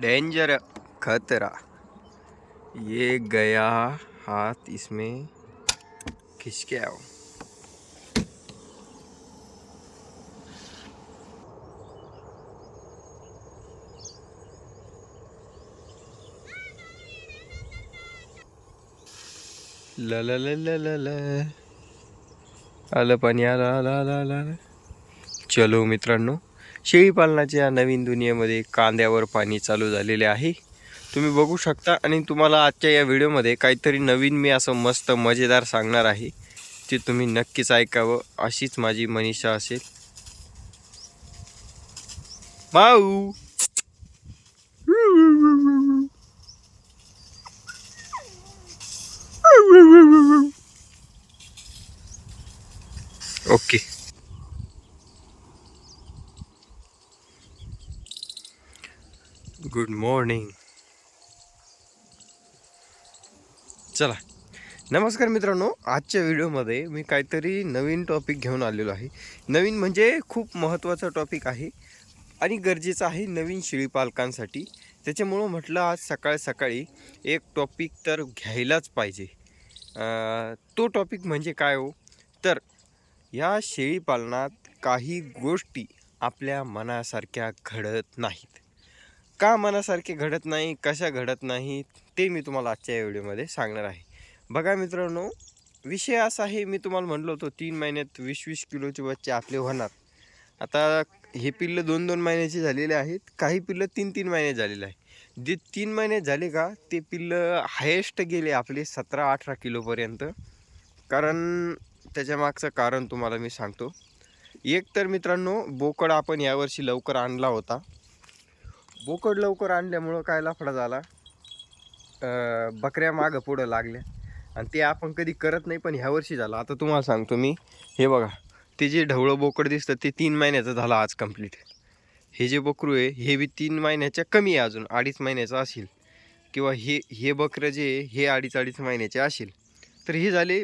Danger खतरा। ये गया हाथ इसमें खिसके आओ। ला ला ला ला ला ला। आलं पाणी आलं आलं आलं आलं आलं। चलो मित्रांनो शेळीपालनाच्या या नवीन दुनियेमध्ये कांद्यावर पाणी चालू झालेले आहे. तुम्ही बघू शकता आणि तुम्हाला आजच्या या व्हिडिओमध्ये काहीतरी नवीन मी असं मस्त मजेदार सांगणार आहे. ते तुम्ही नक्कीच ऐकावं अशीच माझी मनीषा असेल. माऊ! ओके. गुड मॉर्निंग चला. नमस्कार मित्रांनो आजच्या व्हिडिओमध्ये मी काहीतरी नवीन टॉपिक घेऊन आलेलो आहे. नवीन म्हणजे खूप महत्त्वाचा टॉपिक आहे आणि गरजेचं आहे नवीन शेळी पालकांसाठी त्याच्यामुळं म्हटलं आज सकाळ सकाळी एक टॉपिक तर घ्यायलाच पाहिजे. तो टॉपिक म्हणजे काय हो? तर या शेळीपालनात काही गोष्टी आपल्या मनासारख्या घडत नाहीत. का मनासारखे घडत नाही कशा घडत नाही ते मी तुम्हाला आजच्या या व्हिडिओमध्ये सांगणार आहे. बघा मित्रांनो विषय असा आहे मी तुम्हाला म्हणलो होतो तीन महिन्यात वीस वीस किलोचे बच्चे आपले होणार. आता हे पिल्लं दोन दोन महिन्याचे झालेले आहेत काही पिल्लं तीन तीन महिने झालेले आहे. जे तीन महिने झाले का ते पिल्लं हायेस्ट गेले आपले सतरा अठरा किलोपर्यंत. कारण त्याच्यामागचं कारण तुम्हाला मी सांगतो. एक तर मित्रांनो बोकड आपण यावर्षी लवकर आणला होता. बोकड लवकर आणल्यामुळं काय लफडा झाला? बकऱ्या मागं पुढं लागल्या. आणि ते आपण कधी करत नाही पण ह्यावर्षी झालं. आता तुम्हाला सांगतो मी. हे बघा ते जे ढवळं बोकड दिसतं ते तीन महिन्याचं झालं आज कंप्लीट हे जे बकरू आहे हे बी तीन महिन्याच्या कमी आहे अजून अडीच महिन्याचं असेल. किंवा हे हे बकरं जे हे अडीच अडीच महिन्याचे असेल. तर हे झाले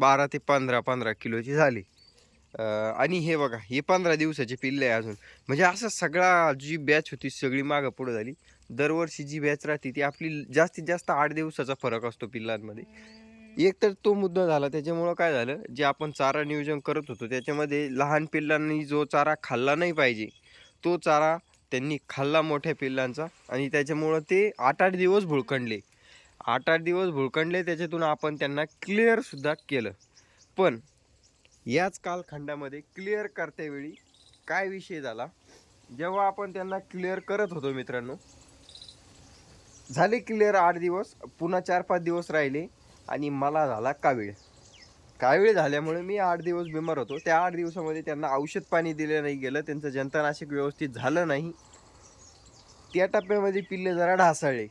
बारा ते पंधरा पंधरा किलोचे झाले. आणि हे बघा हे पंधरा दिवसाचे पिल्ले आहे अजून. म्हणजे असं सगळा जी बॅच होती सगळी मागं पुढं झाली. दरवर्षी जी बॅच राहते ती आपली जास्तीत जास्त आठ दिवसाचा फरक असतो पिल्लांमध्ये. एक तर तो मुद्दा झाला त्याच्यामुळं काय झालं जे आपण चारा नियोजन करत होतो त्याच्यामध्ये लहान पिल्लांनी जो चारा खाल्ला नाही पाहिजे तो चारा त्यांनी खाल्ला मोठ्या पिल्लांचा आणि त्याच्यामुळं ते आठ आठ दिवस भुळकंडले आठ आठ दिवस भुळकंडले त्याच्यातून आपण त्यांना क्लिअरसुद्धा केलं. पण याच कालखंडामध्ये क्लिअर करतेवेळी काय विषय झाला? जेव्हा आपण त्यांना क्लिअर करत होतो मित्रांनो झाले क्लिअर आठ दिवस पुन्हा चार पाच दिवस राहिले आणि मला झाला कावीळ. कावीळ झाल्यामुळे मी आठ दिवस बिमार होतो. त्या आठ दिवसामध्ये त्यांना औषध पाणी दिलं नाही गेलं त्यांचं जंतनाशक व्यवस्थित झालं नाही. त्या टप्प्यामध्ये पिल्ले जरा ढासळले.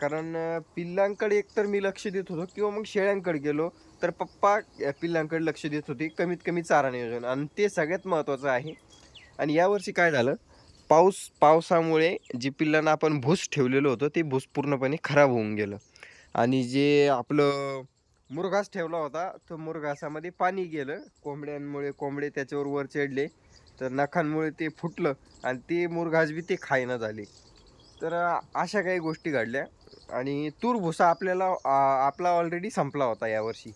कारण पिल्लांकडे एकतर मी लक्ष देत होतो किंवा मग शेळ्यांकडे गेलो तर पप्पा या पिल्लांकडे लक्ष देत होते. कमीत कमी चारा नियोजन. आणि ते सगळ्यात महत्त्वाचं आहे. आणि यावर्षी काय झालं? पाऊस पावसामुळे जे पिल्लांना आपण भूस ठेवलेलं होतं ते भूस पूर्णपणे खराब होऊन गेलं. आणि जे आपलं मुरघास ठेवला होता तो मुरघासामध्ये पाणी गेलं. कोंबड्यांमुळे कोंबडे त्याच्यावर वर चढले तर नखांमुळे ते फुटलं आणि ते मुरघास बी ते खायना झाले. तर अशा काही गोष्टी घडल्या. आणि तूर भुसा आपल्याला आपला ऑलरेडी संपला होता यावर्षी.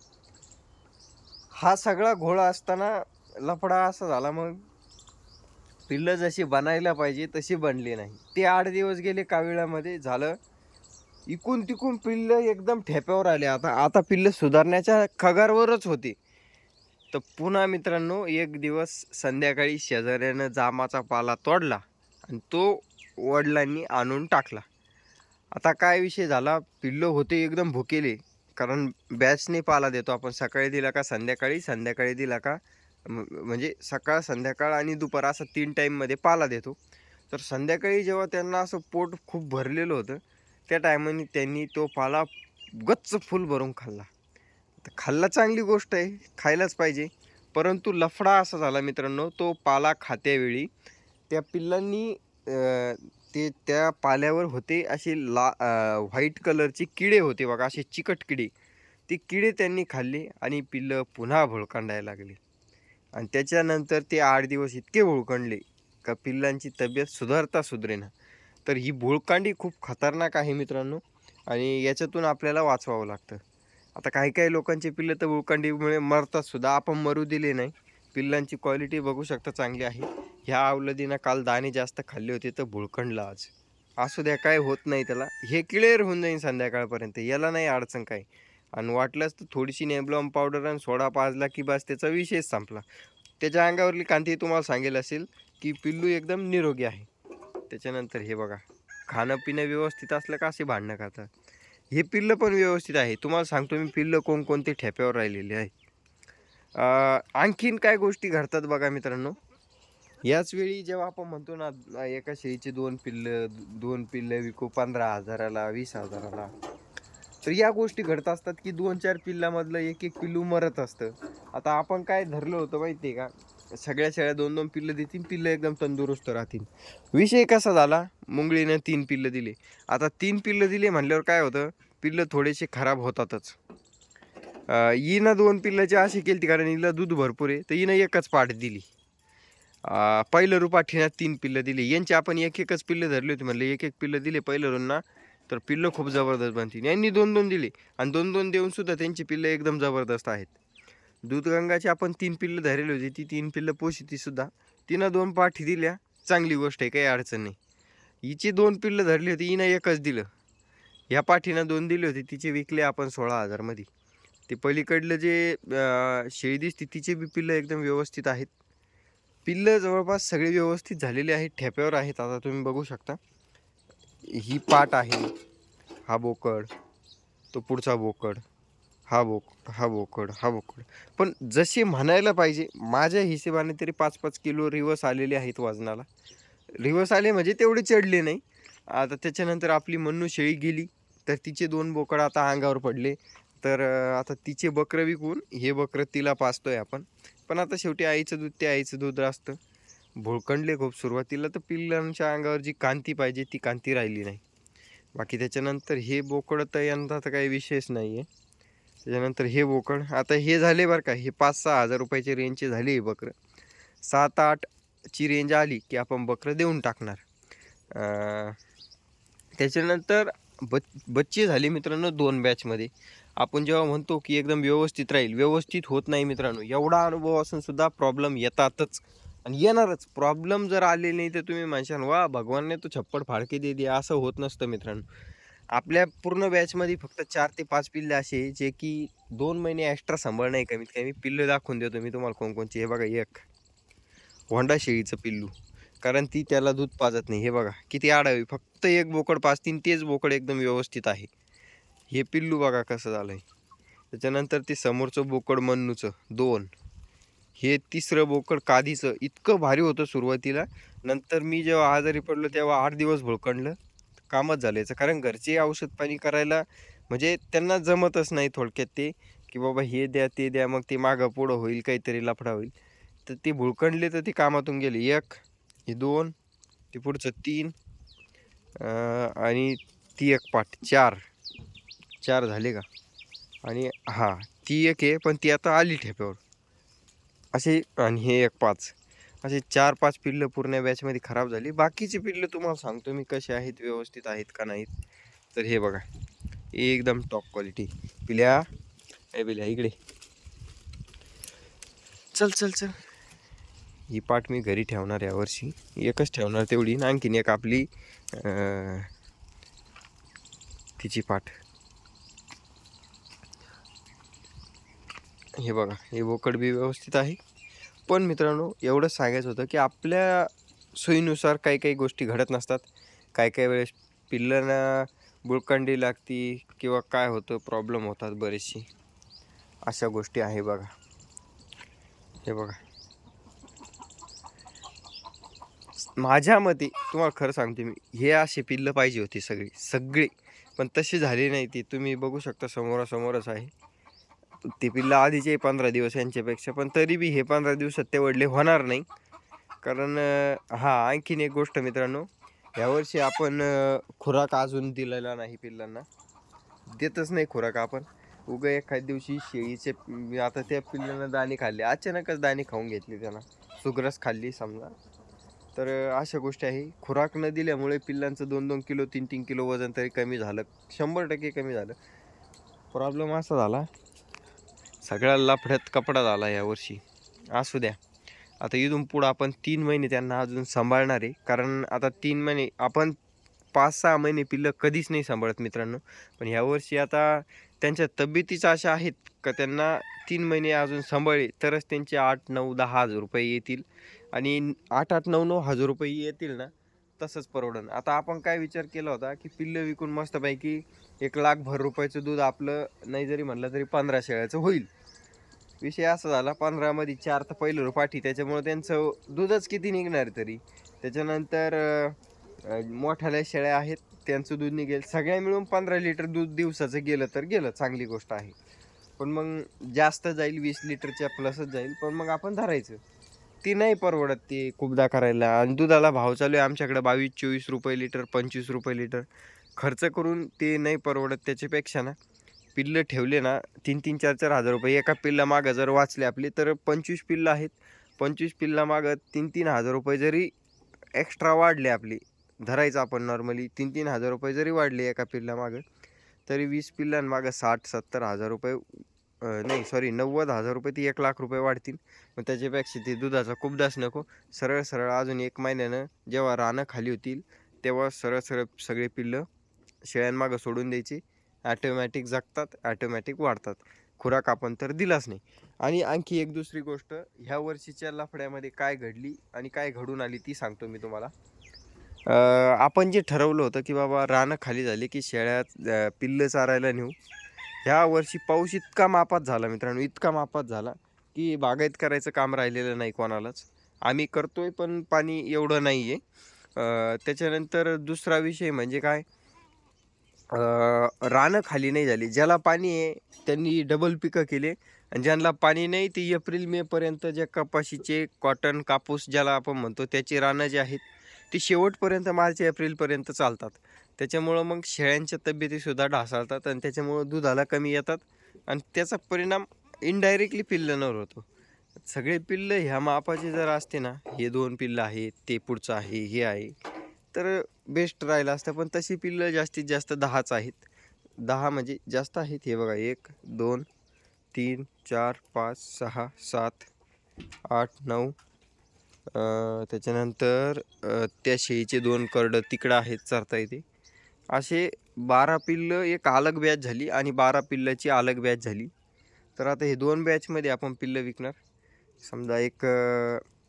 हा सगळा घोळा असताना लफडा असा झाला मग. पिल्लं जशी बनायला पाहिजे तशी बनली नाही. ते आठ दिवस गेले काविळामध्ये झालं. इकून तिकून पिल्लं एकदम ठेप्यावर आले. आता आता पिल्लं सुधारण्याच्या खगारवरच होते. तर पुन्हा मित्रांनो एक दिवस संध्याकाळी शेजाऱ्यानं जामाचा पाला तोडला. आणि तो वडिलांनी आणून टाकला. आता काय विषय झाला? पिल्लो होते एकदम भुकेले. कारण बॅचने पाला देतो आपण. सकाळी दिला का संध्याकाळी? संध्याकाळी दिला का? म्हणजे सकाळ संध्याकाळ आणि दुपार असा तीन टाईममध्ये पाला देतो. तर संध्याकाळी जेव्हा त्यांना असं पोट खूप भरलेलं होतं त्या टायमाने त्यांनी तो पाला गच्च फुल भरून खाल्ला. तर खाल्ला चांगली गोष्ट आहे. खायलाच पाहिजे. परंतु लफडा असा झाला मित्रांनो तो पाला खात्यावेळी त्या पिल्लांनी ते त्या पाल्यावर होते असे ला व्हाईट कलरचे किडे होते बघा असे चिकट किडे. ते किडे त्यांनी खाल्ले आणि पिल्लं पुन्हा भुळकांडायला लागली. आणि त्याच्यानंतर ते आठ दिवस इतके भुळकंडले का पिल्लांची तब्येत सुधारता सुधरेना. तर ही भुळकांडी खूप खतरनाक आहे मित्रांनो आणि याच्यातून आपल्याला वाचवावं लागतं. आता काही काही लोकांचे पिल्लं तर भुळकांडीमुळे मरतात सुद्धा. आपण मरू दिले नाही. पिल्लांची क्वालिटी बघू शकता चांगली आहे. ह्या अवलदीनं काल दाणे जास्त खाल्ले होते तर भुळकंडला आज. असू द्या काय होत नाही त्याला. हे क्लिअर होऊन जाईल संध्याकाळपर्यंत. याला नाही अडचण काय आणि वाटलंच तर थोडीशी नेबलॉम पावडर आणि सोडा पाजला की बस त्याचा विषयच संपला. त्याच्या अंगावरली कांती तुम्हाला सांगेल असेल की पिल्लू एकदम निरोगी आहे. त्याच्यानंतर हे बघा खाणं पिणं व्यवस्थित असलं का असे भांडणं करतात हे पिल्लं पण व्यवस्थित आहे. तुम्हाला सांगतो मी पिल्लं कोणकोणते ठेप्यावर राहिलेले आहे. आणखीन काय गोष्टी घडतात बघा मित्रांनो? याच वेळी जेव्हा आपण म्हणतो ना एका शेळीचे दोन पिल्लं दोन पिल्लं विकू पंधरा हजाराला वीस हजाराला तर या गोष्टी घडत असतात की दोन चार पिल्लामधलं एक एक पिल्लू मरत असतं. आता आपण काय धरलं होतं माहिती आहे का? सगळ्या शेळ्या दोन दोन पिल्लं देतील पिल्लं एकदम तंदुरुस्त राहतील विषय कसा झाला? मुंगळीनं तीन पिल्लं दिले. आता तीन पिल्लं दिले म्हणल्यावर काय होतं? पिल्लं थोडेसे खराब होतातच. हिनं दोन पिल्लाची अशी केली कारण हिला दूध भरपूर आहे तर हिनं एकच पाठ दिली. पहिलं रूप ठिण्यात तीन पिल्लं दिली. यांची आपण एक एकच पिल्लं धरली होती म्हणलं एक एक पिल्लं दिले पहिलं रुंना तर पिल्लं खूप जबरदस्त बनतील यांनी दोन दोन दिले. आणि दोन दोन देऊन सुद्धा त्यांची पिल्लं एकदम जबरदस्त आहेत. दूधगंगाची आपण तीन पिल्लं धरली होती. ती तीन पिल्लं पोषिती सुद्धा. तिनं दोन पाठी दिल्या. चांगली गोष्ट आहे काही अडचण नाही. हिची दोन पिल्लं धरली होती हिनं एकच दिलं. ह्या पाठीनं दोन दिली होती तिचे विकले आपण सोळा हजारमध्ये. ते पलीकडलं जे शेळी दिसते तिचे बी पिल्लं एकदम व्यवस्थित आहेत. पिल्लं जवळपास सगळे व्यवस्थित झालेले आहेत ठेप्यावर आहेत आता तुम्ही बघू शकता. ही पाट आहे हा बोकड तो पुढचा बोकड हा बोक हा बोकड हा बोकड. पण जसे म्हणायला पाहिजे माझ्या हिशेबाने तरी पाच पाच किलो रिवर्स आलेले आहेत वजनाला. रिवर्स आले म्हणजे तेवढे चढले नाही. आता त्याच्यानंतर आपली मन्नू शेळी गेली तर तिचे दोन बोकड आता अंगावर पडले. तर आता तिचे बकरं विकून हे बकरं तिला पाचतोय आपण. पण आता शेवटी आईचं दूध ते आईचं दूध असतं. भुळकंडले खूप सुरुवातीला तर पिल्लांच्या अंगावर जी कांती पाहिजे ती कांती राहिली नाही. बाकी त्याच्यानंतर हे बोकड तर यंदा तर काही विशेष नाही आहे त्याच्यानंतर हे बोकड आता हे झाले बरं का हे पाच सहा हजार रुपयाचे रेंजचे झाले हे बकरं. सात आठची रेंज आली की आपण बकरं देऊन टाकणार. त्याच्यानंतर बच बच्चे झाले मित्रांनो दोन बॅचमध्ये आपण जेव्हा म्हणतो की एकदम व्यवस्थित राहील व्यवस्थित होत नाही मित्रांनो एवढा अनुभव असून सुद्धा प्रॉब्लेम येतातच. आणि येणारच. प्रॉब्लेम जर आले नाही तर तुम्ही म्हणशान वा भगवानने तो छप्पड फाळके दे दे असं होत नसतं मित्रांनो. आपल्या पूर्ण बॅचमध्ये फक्त चार ते पाच पिल्ले असे जे की दोन महिने एक्स्ट्रा सांभाळ नाही कमीत कमी. पिल्लं दाखवून देतो मी तुम्हाला कोणकोणचे हे बघा एक. होंडा शेळीचं पिल्लू. कारण ती त्याला दूध पाजत नाही. हे बघा किती आडावी. फक्त एक बोकड पाजतीन तेच बोकड एकदम व्यवस्थित आहे. हे पिल्लू बघा कसं झालंय. त्याच्यानंतर ते समोरचं बोकड मन्नूचं दोन. हे तिसरं बोकड कादीचं इतकं भारी होतं सुरुवातीला. नंतर मी जेव्हा आजारी पडलो तेव्हा आठ दिवस भोळकणलं. कामच झालं याचं. कारण घरचे औषध पाणी करायला म्हणजे त्यांना जमतच नाही थोडक्यात ते की बाबा हे द्या ते द्या मग ते मागं पुढं होईल काहीतरी लफडा होईल. तर ते भुळकंडले तर ते कामातून गेले. एक हे दोन ते पुढचं तीन आणि ती एक पाठ चार. चार झाले का? आणि हां ती एक आहे पण ती आता आली ठेप्यावर. असे आणि हे एक पाच. असे चार पाच पिल्लं पूर्ण बॅचमध्ये खराब झाली. बाकीचे पिल्लं तुम्हाला सांगतो मी कसे आहेत व्यवस्थित आहेत का नाहीत. तर हे बघा एकदम टॉप क्वालिटी पिल्या ए पिल्या इकडे. चल चल चल. ही पाट मी घरी ठेवणार यावर्षी. एकच ठेवणार तेवढी. आणखीन एक आपली तिची पाठ. हे बघा हे बोकड बी व्यवस्थित आहे. पण मित्रांनो एवढंच सांगायचं होतं की आपल्या सोयीनुसार काही काही गोष्टी घडत नसतात. काही काही वेळेस पिल्लांना बुळकंडी लागती किंवा काय होतं प्रॉब्लेम होतात बरेचशी. अशा गोष्टी आहे बघा. हे बघा. माझ्या मते तुम्हाला खरं सांगते मी हे असे पिल्लं पाहिजे होती सगळी सगळी. पण तशी झाली नाही ती. तुम्ही बघू शकता समोरासमोरच आहे. ते पिल्लं आधीचे पंधरा दिवस यांच्यापेक्षा पण तरी बी हे पंधरा दिवसात ते वडले होणार नाही. कारण हां हा आणखीन एक गोष्ट मित्रांनो यावर्षी आपण खुराक अजून दिलेला नाही पिल्लांना. देतच नाही खुराक आपण. उगं एखाद्या दिवशी शेळीचे आता त्या पिल्लांना दाणे खाल्ले. अचानकच दाणे खाऊन घेतले त्यांना. सुग्रस खाल्ली समजा. तर अशा गोष्टी आहे. खुराक न दिल्यामुळे पिल्लांचं दोन दोन किलो तीन तीन किलो वजन तरी कमी झालं. शंभर टक्के कमी झालं. प्रॉब्लेम असा झाला सगळ्या लफड्यात कपडा झाला यावर्षी असू द्या. आता इथून पुढं आपण तीन महिने त्यांना अजून सांभाळणार आहे. कारण आता तीन महिने आपण पाच सहा महिने पिल्लं कधीच नाही सांभाळत मित्रांनो. पण ह्यावर्षी आता त्यांच्या तब्येतीच अशा आहेत का त्यांना तीन महिने अजून सांभाळले तरच त्यांचे आठ नऊ दहा हजार रुपये येतील. आणि आठ आठ नऊ नऊ हजार रुपये येतील ना तसंच परवडन. आता आपण काय विचार केला होता की पिल्लं विकून मस्तपैकी एक लाख भर रुपयाचं दूध आपलं नाही जरी म्हणलं तरी पंधरा शेळ्याचं होईल. विषय असा झाला पंधरामध्ये चार तर पहिलं पाठी त्याच्यामुळे त्यांचं दूधच किती निघणार तरी? त्याच्यानंतर मोठ्याल्या शेळ्या आहेत त्यांचं दूध निघेल. सगळ्या मिळून पंधरा लिटर दूध दिवसाचं गेलं तर गेलं चांगली गोष्ट आहे. पण मग जास्त जाईल वीस लिटरच्या प्लसच जाईल पण मग आपण धरायचं. ती नाही परवडत ते खूपदा करायला. आणि दुधाला भाव चालू आहे. आमच्याकडे बावीस चोवीस रुपये लिटर पंचवीस रुपये लिटर. खर्च करून ते नाही परवडत त्याच्यापेक्षा ना. पिल्लं ठेवले ना तीन तीन चार चार हजार रुपये. एका पिल्ला मागं जर वाचले आपले तर पंचवीस पिल्लं आहेत. पंचवीस पिल्ला मागं तीन तीन हजार रुपये जरी एक्स्ट्रा वाढले आपली धरायचं आपण नॉर्मली तीन तीन हजार रुपये जरी वाढले एका पिल्ला मागं तरी वीस पिल्लांमागं साठ सत्तर हजार रुपये नाही सॉरी नव्वद हजार रुपये ती एक लाख रुपये वाढतील. मग त्याच्यापेक्षा ते दुधाचा कुबदाच नको. सरळ सरळ अजून एक महिन्यानं जेव्हा रानं खाली होतील तेव्हा सरळ सरळ सगळे पिल्लं शेळ्यांमागं सोडून द्यायची. ॲटोमॅटिक जगतात ॲटोमॅटिक वाढतात. खुराक आपण तर दिलाच नाही. आणि आणखी एक दुसरी गोष्ट ह्या वर्षीच्या लफड्यामध्ये काय घडली आणि काय घडून आली ती सांगतो मी तुम्हाला. आपण जे ठरवलं होतं की बाबा रानं खाली झाली की शेळ्यात पिल्लं चारायला नेऊ ह्या वर्षी पाऊस इतका मापात झाला मित्रांनो इतका मापात झाला की बागायत करायचं काम राहिलेलं नाही कोणालाच. आम्ही करतोय पण पाणी एवढं नाही आहे त्याच्यानंतर दुसरा विषय म्हणजे काय? रानं खाली नाही झाली. ज्याला पाणी आहे त्यांनी डबल पिकं केले. आणि ज्यांना पाणी नाही ते एप्रिल मेपर्यंत ज्या कपाशीचे कॉटन कापूस ज्याला आपण म्हणतो त्याची रानं जे आहेत ती शेवटपर्यंत मार्च एप्रिलपर्यंत चालतात. त्याच्यामुळं मग शेळ्यांच्या तब्येतीसुद्धा ढासळतात आणि त्याच्यामुळं दुधाला कमी येतात आणि त्याचा परिणाम इनडायरेक्टली पिल्लांवर होतो. सगळे पिल्लं ह्या मापाचे जर असते ना हे दोन पिल्लं आहेत ते पुढचं आहे हे आहे तर बेस्ट राहिलं असतं. पण तशी पिल्लं जास्तीत जास्त दहाच आहेत. दहा म्हणजे जास्त आहेत हे बघा. एक दोन तीन चार पाच सहा सात आठ नऊ त्याच्यानंतर त्या शेळीचे दोन करडं तिकडं आहेत चरता येते. असे बारा पिल्लं एक अलग बॅच झाली आणि बारा पिल्लाची अलग बॅच झाली. तर आता हे दोन बॅचमध्ये आपण पिल्लं विकणार. समजा एक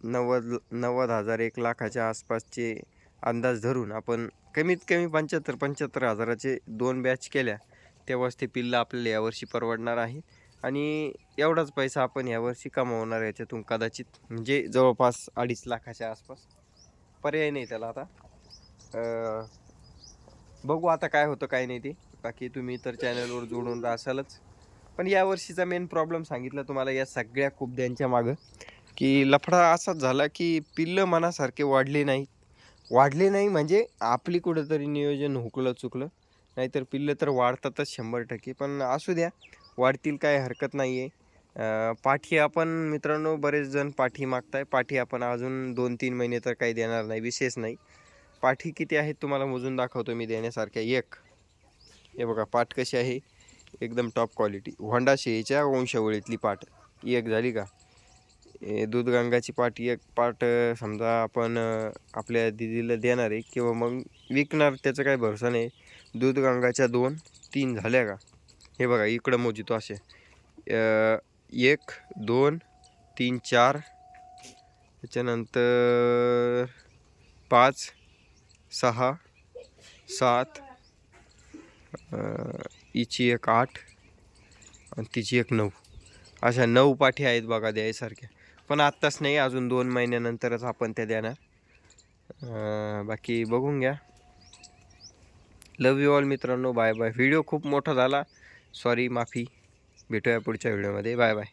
नव्वद नव्वद हजार एक लाखाच्या आसपासचे अंदाज धरून आपण कमीत कमी पंच्याहत्तर पंच्याहत्तर हजाराचे दोन बॅच केल्या तेव्हाच ते पिल्लं आपल्याला यावर्षी परवडणार आहे. आणि एवढाच पैसा आपण यावर्षी कमावणार याच्यातून कदाचित म्हणजे जवळपास अडीच लाखाच्या आसपास. पर्याय नाही त्याला आता. बघू आता काय होतं काय नाही ते. बाकी तुम्ही तर चॅनलवर जोडून राहालच पण यावर्षीचा मेन प्रॉब्लेम सांगितला तुम्हाला या सगळ्या कुबद्यांच्या मागं की लफडा असाच झाला की पिल्लं मनासारखे वाढले नाही वाढले नाही म्हणजे आपली कुठंतरी नियोजन हुकलं चुकलं. नाहीतर पिल्लं तर वाढतातच शंभर टक्के. पण असू द्या वाढतील काय हरकत नाही आहे पाठी आपण मित्रांनो बरेच जण पाठी मागताय. पाठी आपण अजून दोन तीन महिने तर काही देणार नाही विशेष नाही. पाठी किती आहेत तुम्हाला मोजून दाखवतो मी देण्यासारख्या एक. हे बघा पाठ कशी आहे? एकदम टॉप क्वालिटी होंडा शेच्या वंशावळीतली पाठ. एक झाली का? ए, दूधगंगाची पाट एक पाठ समजा आपण आपल्या दिदीला देणार आहे किंवा मग विकणार त्याचा काही भरोसा नाही. दूधगंगाच्या दोन तीन झाल्या का? हे बघा इकडं मोजितो असे. एक दोन तीन चार. त्याच्यानंतर पाच सहा सात इची हिची एक आठ आणि तिची एक नऊ. अशा नऊ पाठी आहेत बघा द्यायसारख्या. पण आत्ताच नाही अजून दोन महिन्यानंतरच आपण त्या देणार. बाकी बघून घ्या. लव यू ऑल मित्रांनो. बाय बाय व्हिडिओ खूप मोठा झाला. सॉरी माफी. भेटूया पुढच्या व्हिडिओमध्ये बाय बाय